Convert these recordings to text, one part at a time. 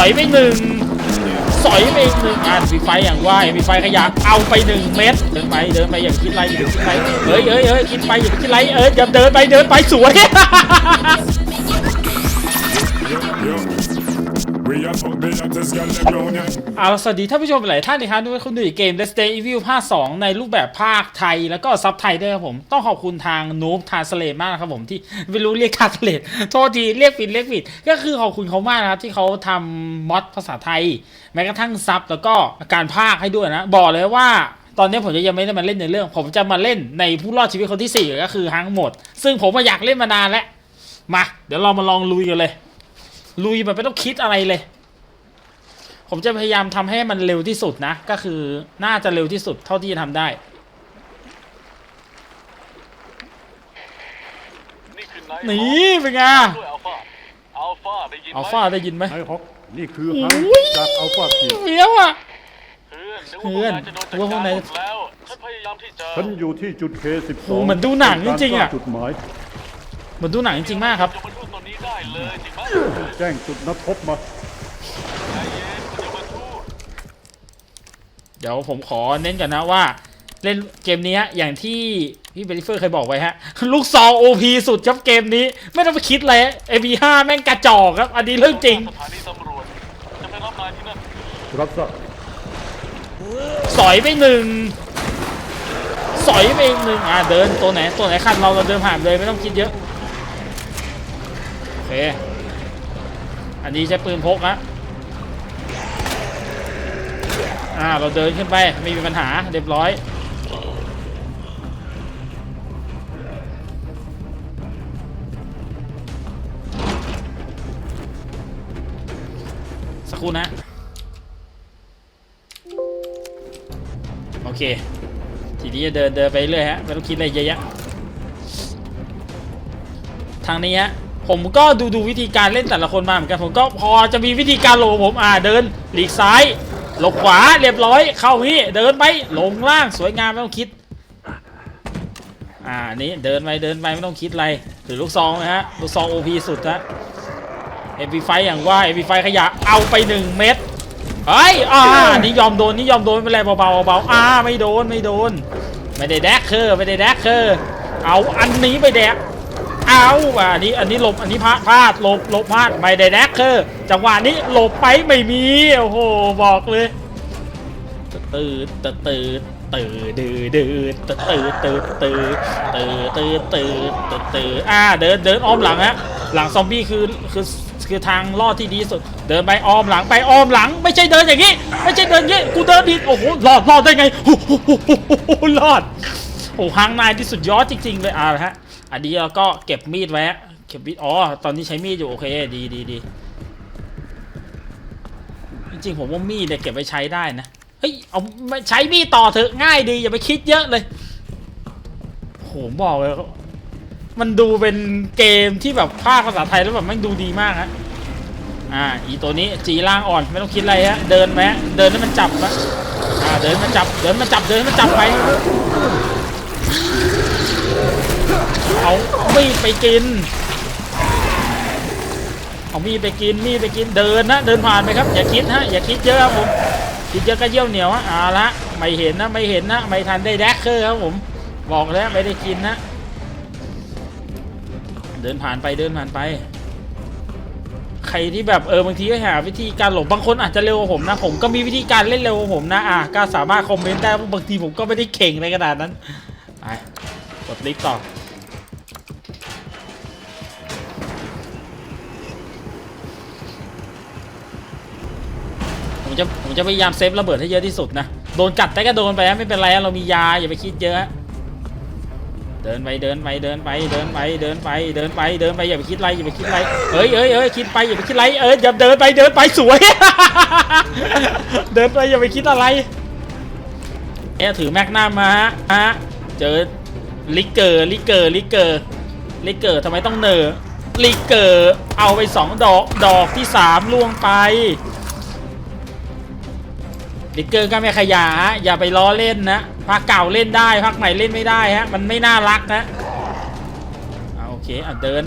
อยไปหนึ่งสอยไปหนึ่งอ่านมีไฟอย่างว่ามีไฟขยะเอาไปหนึ่งเม็ดเดินไปเดินไปอย่างคิดไรอย่าคิดไรเฮ้ยเฮ้ยเฮ้ยคิดไปอย่างคิดไรเอออย่าเดินไปเดินไปสวย เอาสวัสดีท่านผู้ชมหลายท่านนะครับด้วยคุณดูอีกเกม Resident Evil ภาค 2 ในรูปแบบภาคไทยแล้วก็ซับไทยด้วยครับผม ต้องขอบคุณทาง Noob t r a n s l a t e มากนะครับผมที่ไม่รู้เรียก t r a n s l a t e โทษทีเรียกผิดเรียกผิด ก็คือขอบคุณเขามากนะครับที่เขาทำมอดภาษาไทย แม้กระทั่งซับแล้วก็การภาคให้ด้วยนะ บอกเลยว่าตอนนี้ผมจะยังไม่ได้มาเล่นในเรื่อง ผมจะมาเล่นในผู้รอดชีวิตคนที่ 4 ก็คือฮังหมด ซึ่งผมอยากเล่นมานานแล้วมา เดี๋ยวเรามาลองลุยกันเลย ลุยแบบไม่ต้องคิดอะไรเลย ผมจะพยายามทำให้มันเร็วที่สุดนะ ก็คือน่าจะเร็วที่สุดเท่าที่จะทำได้ นี่คือไนท์นี่เป็นไงด้วยอัลฟาอัลฟาได้ยินไหมอัลฟาได้ยินไหมไอ้ฮอกนี่คือฮังอุ้ยจากอัลฟาทีเฟี้ยวอะ เพื่อนนึกว่าพวกนายจะโดนจัดเพื่อนการว่าพวกนาย หมดแล้วฉันพยายามที่จะฉันอยู่ที่จุด K12 โอ้เหมือนดูหนังจริงๆอะกาสาจุดหมายเหมือนดูหนังจริงๆมากครับจะมาทูตตัวนี้ได้ เลยจริงไหมแจ้งจุดนัดพบมา ใจเย็นคุณจะมาทูตเดี๋ยวผมขอเน้นก่อนนะว่า เล่นเกมนี้ฮะอย่างที่พี่เบลิเฟอร์เคยบอกไว้ฮะ ลูกซองโอพีสุดครับเกมนี้ ไม่ต้องไปคิดเลยเอพีห้าแม่งกระจอกครับ อันนี้เรื่องจริง สถานีตำรวจจะไปรับนายที่นั่นรับทราบสอยไปหนึ่งสอยไปอีกหนึ่งอ่าเดินตัวไหนตัวไหนคันเราเราเดินผ่านเลยไม่ต้องคิดเยอะโอ เค อันนี้ใช้ปืนพกนะอ่าเราเดินขึ้นไปไม่มีปัญหาเรียบร้อย สักครู่นะ โอเค ทีนี้จะเดินเดินไปเรื่อยฮะไม่ต้องคิดอะไรเยอะแยะทางนี้ฮะ ผมก็ดูดูวิธีการเล่นแต่ละคนมาเหมือนกันผมก็พอจะมีวิธีการหลบของผมอ่าเดินหลีกซ้ายหลบขวาเรียบร้อย เข้านี่เดินไปลงล่างสวยงามไม่ต้องคิด อ่านี้เดินไปเดินไปไม่ต้องคิดอะไรถือลูกซองนะฮะลูกซองโอพีสุดฮะเอพีไฟอย่างว่าเอพีไฟขยะเอาไปหนึ่งเม็ดเฮ้ยอ่านี่ยอมโดนนี่ยอมโดนไม่เป็นไรเบาๆเบาๆอ่าไม่โดนไม่โดน ไม่ได้แดกเคอร์ไม่ได้แดกเคอร์เอาอันนี้ไปแดก เอาอ่าอันนี้อันนี้หลบอันนี้พลาดพลาดหลบหลบพลาดไม่ได้แดกเคอร์จังหวะนี้หลบไปไม่มีโอ้โหบอกเลยตื่นตื่นตื่นตื่นดื้อดื้อตื่นตื่นตื่นตื่นตื่นตื่นตื่นตื่นอ่าเดินเดินอ้อมหลังฮะหลังซอมบี้คือคือคือทางรอดที่ดีที่สุด เดินไปอ้อมหลังไปอ้อมหลัง ไม่ใช่เดินอย่างนี้ ไม่ใช่เดินอย่างนี้กูเดินผิดโอ้โหรอดรอดได้ไงโอ้โหรอดโอ้หางนายที่สุดยอดจริงๆเลยอ่าฮะ อันนี้เราก็เก็บมีดไว้เก็บมีดอ๋อตอนนี้ใช้มีดอยู่โอเคดีดีดีจริงๆผมว่ามีดเนี่ยเก็บไว้ใช้ได้นะเฮ้ยเอาใช้มีดต่อเถอะง่ายดีอย่าไปคิดเยอะเลยโหผมบอกเลยมันดูเป็นเกมที่แบบภาคภาษาไทยแล้วแบบมันดูดีมากฮะอ่าอีตัวนี้จีล่างอ่อนไม่ต้องคิดอะไรฮะเดินไหมะเดินให้มันจับนะอ่าเดินมันจับเดินมันจับเดินมันจับไป เอามีดไปกิน เอามีดไปกินมีดไปกินเดินนะเดินผ่านไปครับ อย่าคิดฮะอย่าคิดเยอะครับผมคิดเยอะก็เยี่ยวเหนียวฮะเอาละไม่เห็นนะไม่เห็นนะไม่ทันได้แดกเคอร์ครับผมบอกแล้วไม่ได้กินนะ เดินผ่านไปเดินผ่านไป ใครที่แบบเออบางทีก็หาวิธีการหลบบางคนอาจจะเร็วกว่าผมนะ ผมก็มีวิธีการเล่นเร็วกว่าผมนะอะก็สามารถคอมเมนต์ได้บางทีผมก็ไม่ได้เก่งในขนาดนั้นไปกดลิฟต์ต่อ จะผมจะพยายามเซฟระเบิดให้เยอะที่สุดนะ โดนกัดแต่ก็โดนไปนะไม่เป็นไรเรามียาอย่าไปคิดเยอะ เดินไปเดินไปเดินไปเดินไปเดินไปเดินไปเดินไปอย่าไปคิดอะไรอย่าไปคิดอะไรเอ้ยเอ้ยเอ้ยคิดไปอย่าไปคิดไรเอ้ยอย่าเดินไปเดินไปสวย เดินไปอย่าไปคิดอะไรเอ๊ะถือแมกนัมมาฮะเจอลิกเกอร์ลิกเกอร์ลิกเกอร์ลิกเกอร์ทำไมต้องเนอลิกเกอร์เอาไปสองดอกดอกที่สามล่วงไป ลิกเกอร์ก็ไม่ขยะฮะอย่าไปล้อเล่นนะภาคเก่าเล่นได้ภาคใหม่เล่นไม่ได้ฮะมันไม่น่ารักนะอ่าโอเคอะเดิน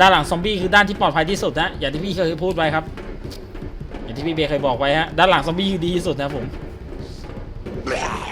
ด้านหลังซอมบี้คือด้านที่ปลอดภัยที่สุดนะอย่างที่พี่เคยพูดไว้ครับ อย่างที่พี่เบย์เคยบอกไว้ฮะด้านหลังซอมบี้คือดีที่สุดนะผม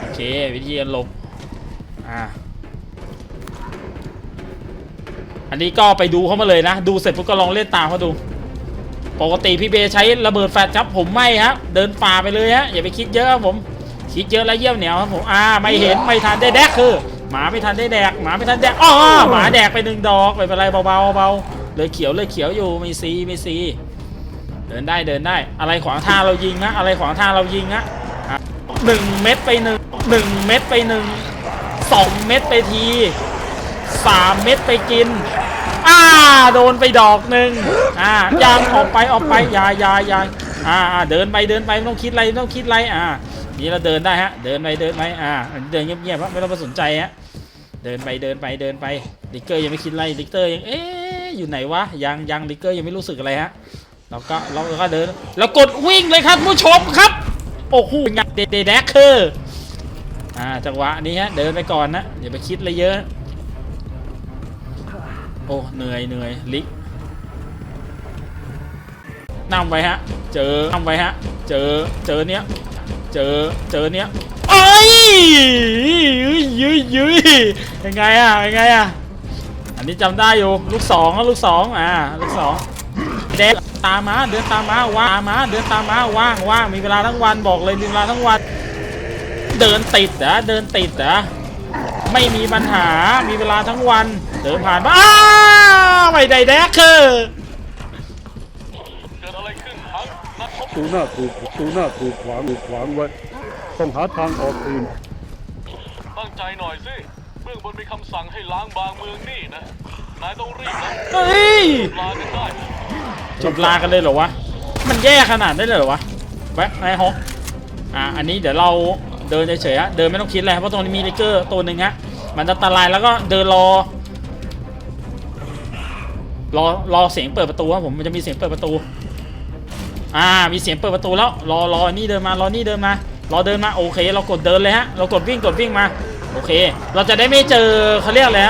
โอเควิธีการหลบอ่าอันนี้ก็ไปดูเขามาเลยนะ ดูเสร็จปุ๊บก็ลองเล่นตามเขาดู ปกติพี่เบย์ใช้ระเบิดแฟลชครับ ผมไม่ครับเดินป่าไปเลยฮะอย่าไปคิดเยอะครับผมคิดเยอะแล้วเยี่ยวเหนียวครับผมอ่าไม่เห็นไม่ทันได้แดกคือหมาไม่ทันได้แดกหมาไม่ทันแดกอ๋อหมาแดกไปหนึ่งดอกไม่เป็นไรเบาๆเบาเลยเขียวเลยเขียวอยู่ไม่ซีไม่ซีเดินได้เดินได้ อะไรขวางทางเรายิงฮะอะไรขวางทางเรายิงฮะหนึ่งเม็ดไปหนึ่งหนึ่งเม็ดไปหนึ่งสองเม็ดไปทีสามเม็ดไปกิน อ่าโดนไปดอกหนึ่งอ่ายางออกไปออกไปอยาอยาอยาอ่าอ่าเดินไปเดินไปไม่ต้องคิดอะไรไม่ต้องคิดอะไรอ่านี่เราเดินได้ฮะ เดินไปเดินไปอ่าเดินเงียบๆฮะไม่ต้องไปสนใจฮะเดินไปเดินไปเดินไปลิกเกอร์ยังไม่คิดอะไรลิกเกอร์ยังเอ๊ะอยู่ไหนวะยังยังลิกเกอร์ยังไม่รู้สึกอะไรฮะเราก็เราก็เดินแล้วกดวิ่งเลยครับผู้ชมครับโอ้โหงานเดดแดกเกอร์อ่าจังหวะนี้ฮะเดินไปก่อนนะอย่าไปคิดอะไรเยอะ โอ้เหนื่อยเหนื่อยลิกนำไว้ฮะ เจอนำไว้ฮะ เจอเจอเนี้ยเจอเจอเนี้ยเอ้ยยืยยืยยืยยังไงอะยังไงอะอันนี้จำได้อยู่ลูกสองลูกสองอ่าลูกสองเด็กตามมาเดินตามมาว่างมาเดินตามมาว่างว่างมีเวลาทั้งวันบอกเลยมีเวลาทั้งวัน เดินติดเหรอเดินติดเหรอ ไม่มีปัญหามีเวลาทั้งวันเดินผ่านมาอ้าวไม่ได้แดกคือเกิดอะไรขึ้นทั้งนัดพบตูหน้าถูกตูหน้าถูกขวางถูกขวางไว้ ต้องหาทางออกคืนตั้งใจหน่อยสิเบื้องบนมีคำสั่งให้ล้างบางเมืองนี่นะนายต้องรีบนะเฮ้ยลากันได้จบลากันเลยเหรอวะมันแย่ขนาดได้เลยเหรอวะแวะนายฮอกอะอันนี้เดี๋ยวเรา เดินเฉยๆฮะเดินไม่ต้องคิดอะไรเพราะตรงนี้มีเลเกอร์ตัวหนึ่งฮะมันอันตรายแล้วก็เดินรอ รอรอเสียงเปิดประตูครับผมมันจะมีเสียงเปิดประตู อ่ามีเสียงเปิดประตูแล้วรอรอนี่เดินมารอนี่เดินมารอเดินมาโอเค เรากดเดินเลยฮะเรากดวิ่งกดวิ่งมาโอเค เราจะได้ไม่เจอเขาเรียกอะไร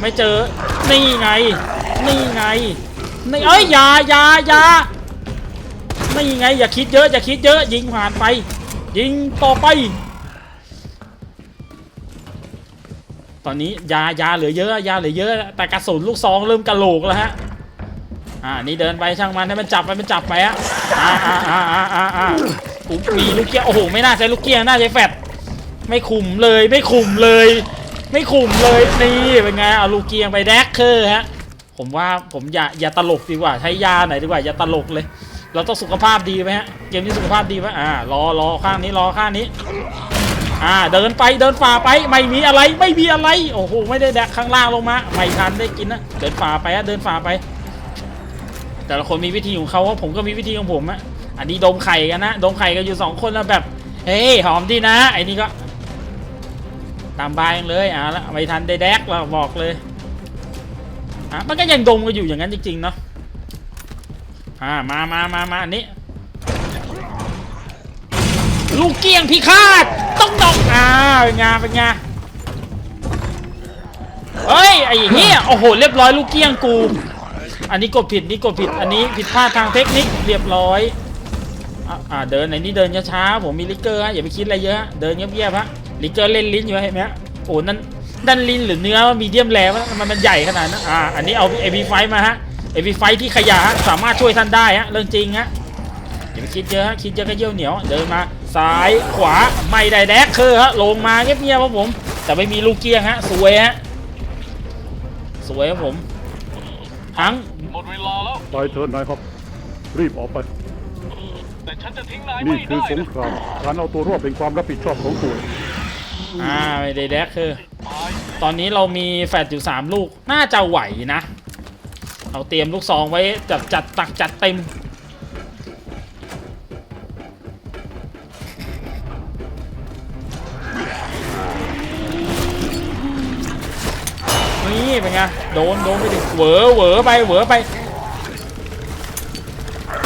ไม่เจอนี่ไง นี่ไงนี่เอ้ยอย่าอย่าอย่านี่ไง อย่าคิดเยอะอย่าคิดเยอะยิงผ่านไป ยิงต่อไป ตอนนี้ยายาเหลือเยอะยาเหลือเยอะ แต่กระสุนลูกซองเริ่มกระโหลกแล้วฮะอ่านี่เดินไปช่างมันให้มันจับไปมันจับไปฮะอ่าอ่าอ่าอ่าอ่าอ่าอุ๊ยมีลูกเกี้ยงโอ้โหไม่น่าใช้ลูกเกี้ยงน่าใช้แฟดไม่ขุมเลยไม่ขุมเลย ไม่ขุมเลยนี่เป็นไงเอาลูกเกียงไปแดกเคอร์ฮะผมว่าผมอย่าอย่าตลกดีกว่าใช้ยาหน่อยดีกว่าอย่าตลกเลย เราต้องสุขภาพดีไหมฮะ เกมนี้สุขภาพดีไหมอ่ารอรอข้างนี้รอข้างนี้ อ่าเดินไปเดินฝ่าไปไม่มีอะไรไม่มีอะไร โอ้โหไม่ได้แดกข้างล่างลงมาไม่ทันได้กินนะเดินฝ่าไปฮะเดินฝ่าไป แต่ละคนมีวิธีของเขาผมก็มีวิธีของผมอะอันนี้ดมไข่กันนะดมไข่กันอยู่สองคนแล้วแบบเฮ้ยหอมดีนะไอ้นี่ก็ ตามบายยังเลยอะล้วไม่ทันได้แดกเราบอกเลยอะมันก็ยังดมกันอยู่อย่างนั้นจริงๆเนาะ อ่ามามามามาอันนี้ ลูกเกี้ยงพิฆาตต้องดอกอ่าเป็นไงเป็นไงเฮ้ยไอ้เหี้ยโอ้โหเรียบร้อยลูกเกี้ยงกู อันนี้กดผิดนี่กดผิดอันนี้ผิดพลาดทางเทคนิคเรียบร้อยอ่าเดินในนี้เดินช้าๆผมมีลิกเกอร์ฮะอย่าไปคิดอะไรเยอะเดินเงียบๆฮะลิกเกอร์เล่นลิ้นอยู่เห็นไหมฮะโอ้นั่นนั่นลิ้นหรือเนื้อมีเดียมแรวมันมันใหญ่ขนาดนั้นอ่าอันนี้เอาเอพีไฟมาฮะ เอพีไฟที่ขยะฮะสามารถช่วยท่านได้ฮะเรื่องจริงฮะอย่าไปคิดเยอะฮะคิดเยอะก็เยี่ยวเหนียว เดินมาซ้ายขวาไม่ได้แดกคือฮะลงมาเงียบๆครับผม แต่ไม่มีลูกเกี้ยงฮะสวยฮะสวยครับผมทั้งหมดเวลาแล้วไปเถิดนายครับ รีบออกไป แต่ฉันจะทิ้งนายนี่ไม่คือได้สงนะครามการเอาตัวรอดเป็นความรับผิดชอบของตัวอ่าไม่ได้แดกคือตายตอนนี้เรามีแฟดอยู่ 3 ลูก น่าจะไหวนะ เราเตรียมลูกซองไว้จัดจัดตักจัดเต็มนี่เป็นไงโดนโดนไปดิเหวอเหวอไปเหวอไป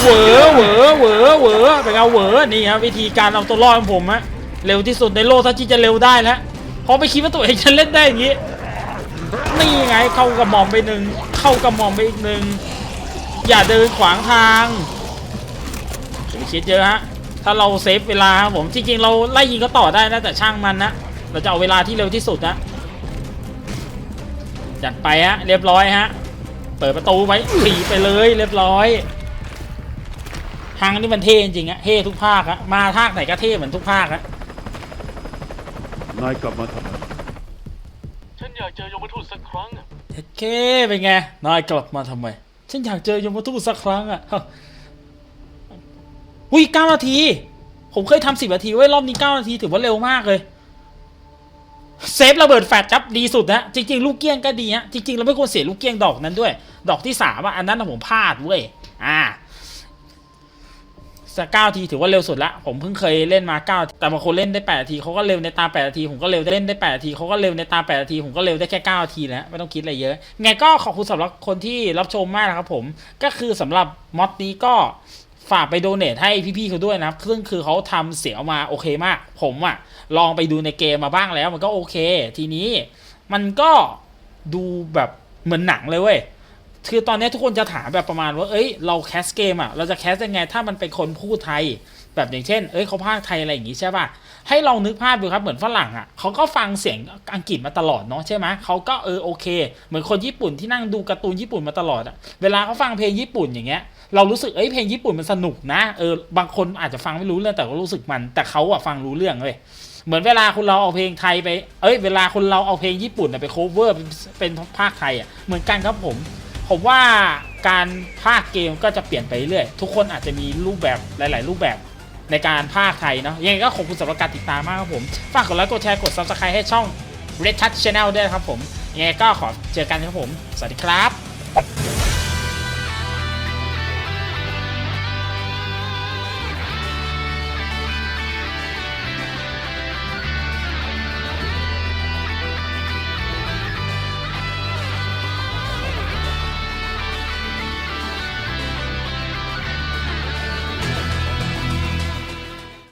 เหวอเหวอเหวอเหวอเป็นไงเหวอนี่ครับวิธีการเอาตัวรอดของผมอะเร็วที่สุดในโลกเท่าที่จะเร็วได้แล้วพราะไม่คิดว่าตัวเองจะเล่นได้อย่างนี้ นี่ไงเข้ากระหม่อมไปหนึ่งเข้ากระหม่อมไปอีกหนึ่งอย่าเดินขวางทางอย่าไปคิดเยอะฮะถ้าเราเซฟเวลาครับผมจริงๆเราไล่ยิงก็ต่อได้นะแต่ช่างมันนะเราจะเอาเวลาที่เร็วที่สุดนะจัดไปฮะเรียบร้อยฮะเปิดประตูไว้ผีไปเลยเรียบร้อยทางนี้มันเท่จริงอะเท่ทุกภาคอะมาภาคไหนก็เท่เหมือนทุกภาคอะนายกลับมาทำไม ฉันอยากเจอยมทูตสักครั้งอะเท็ดเคเป็นไงนายกลับมาทำไม ฉันอยากเจอยมทูตสักครั้งอะอุ้ยเก้านาที ผมเคยทำสิบนาทีไว้ยรอบนี้เก้านาทีถือว่าเร็วมากเลย เซฟระเบิดแฟลชครับดีสุดนะจริง ๆ ลูกเกี้ยงก็ดีฮะจริงๆเราไม่ควรเสียลูกเกี้ยงดอกนั้นด้วย ดอกที่สามอะอันนั้นนะผมพลาดเว้ยอ่า สักเก้าทีถือว่าเร็วสุดละผมเพิ่งเคยเล่นมาเก้าแต่บางคนเล่นได้แปดนาทีเขาก็เร็วในตาแปดนาทีผมก็เร็วได้เล่นได้แปดนาทีเขาก็เร็วในตาแปดนาทีผมก็เร็วได้แค่เก้านาทีแล้วไม่ต้องคิดอะไรเยอะไงก็ขอบคุณสำหรับคนที่รับชมมากนะครับผมก็คือสำหรับมอดนี้ก็ฝากไปโดเนทให้พี่ๆเขาด้วยนะครับซึ่งคือเขาทำเสียงมาโอเคมาก ผมอะลองไปดูในเกมมาบ้างแล้ว มันก็โอเค ทีนี้มันก็ดูแบบเหมือนหนังเลยเว้ย คือตอนนี้ทุกคนจะถามแบบประมาณว่า เอ้ย เราแคสเกมอะ เราจะแคสยังไง ถ้ามันเป็นคนพูดไทย แบบอย่างเช่น เอ้ยเขาพากไทยอะไรอย่างงี้ใช่ป่ะ ให้ลองนึกภาพดูครับ เหมือนฝรั่งอะเขาก็ฟังเสียงอังกฤษมาตลอดเนาะใช่ไหมเขาก็เออโอเค เหมือนคนญี่ปุ่นที่นั่งดูการ์ตูนญี่ปุ่นมาตลอดอะ เวลาเขาฟังเพลงญี่ปุ่นอย่างเงี้ย เรารู้สึก เอ้ย เพลงญี่ปุ่นมันสนุกนะ เออ บางคนอาจจะฟังไม่รู้เรื่องแต่ก็รู้สึกมัน แต่เขาอะฟังรู้เรื่องเลยเหมือนเวลาคุณเราเอาเพลงไทยไป เอ้ย เวลาคุณเราเอาเพลงญี่ปุ่นไป cover เป็นเป็นภาคไทยอะเหมือนกันครับผม ผมว่าการภาคเกมก็จะเปลี่ยนไปเรื่อยทุกคนอาจจะมีรูปแบบหลาย ๆ รูปแบบในการภาคไทยเนาะยังไงก็ขอบคุณสำหรับการติดตามมากครับผม ฝากกดไลค์กดแชร์กด subscribe ให้ช่อง Red Touch Channel ด้วยครับผมยังไงก็ขอเจอกันครับผม สวัสดีครับ